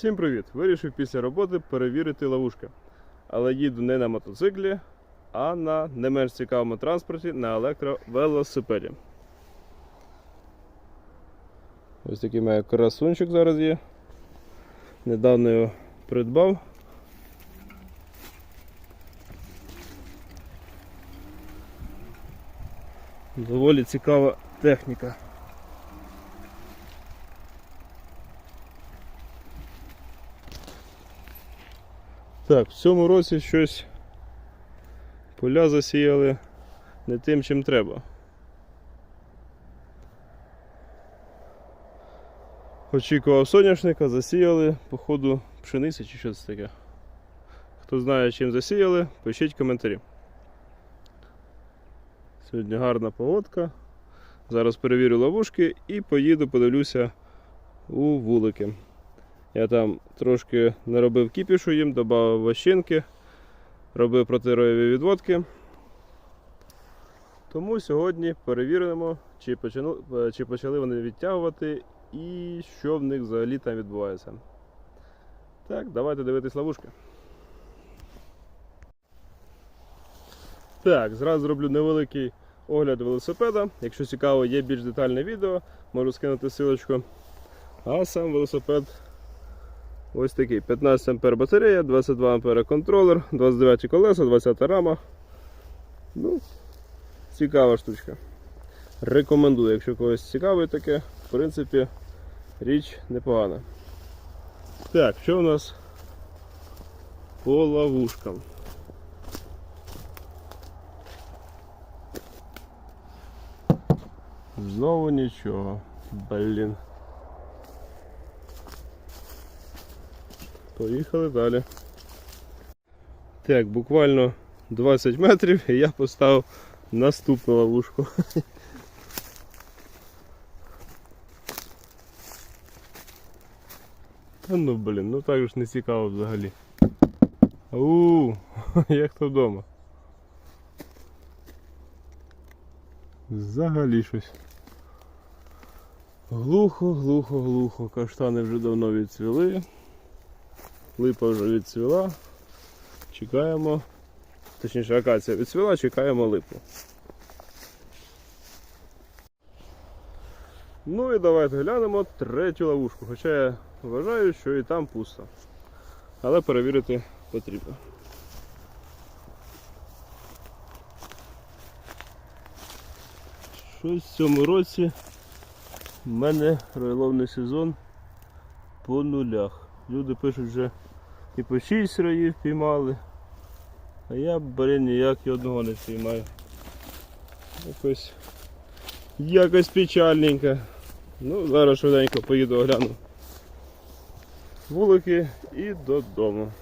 Всім привіт! Вирішив після роботи перевірити ловушки. Але їду не на мотоциклі, а на не менш цікавому транспорті на електровелосипеді. Ось такий має красунчик зараз є. Недавно його придбав. Доволі цікава техніка. Так, в цьому році щось поля засіяли не тим, чим треба. Очікував соняшника, засіяли, походу, пшениці чи щось таке. Хто знає, чим засіяли, пишіть коментарі. Сьогодні гарна погодка. Зараз перевірю ловушки і поїду, подивлюся у вулики. Я там трошки наробив кіпішу їм, додав вощинки, робив протироєві відводки. Тому сьогодні перевіримо, чи почали, чи почали вони відтягувати і що в них взагалі там відбувається. Так, давайте дивитись ловушки. Так, зразу зроблю невеликий огляд велосипеда. Якщо цікаво, є більш детальне відео, можу скинути силочку. А сам велосипед ось такий: 15 А батарея, 22 А контролер, 29 колеса, 20 рама. Ну, цікава штучка. Рекомендую, якщо когось цікавить таке, в принципі, річ непогана. Так, що у нас по ловушкам? Знову нічого. Блін. Поїхали далі. Так, буквально 20 метрів і я поставив наступну ловушку. Та ну блін, ну так ж не цікаво взагалі. У, як то вдома. Взагалі щось. Глухо, глухо, глухо. Каштани вже давно відцвіли. Липа вже відцвіла. Чекаємо. Точніше, акація відцвіла, чекаємо липу. Ну і давайте глянемо третю ловушку. Хоча я вважаю, що і там пусто. Але перевірити потрібно. Щось в цьому році в мене райловний сезон по нулях. Люди пишуть вже і по 6 раїв піймали. А я, блин, ніяк і одного не піймаю. Якось якось печальненько. Ну, зараз швиденько поїду огляну вулики і додому.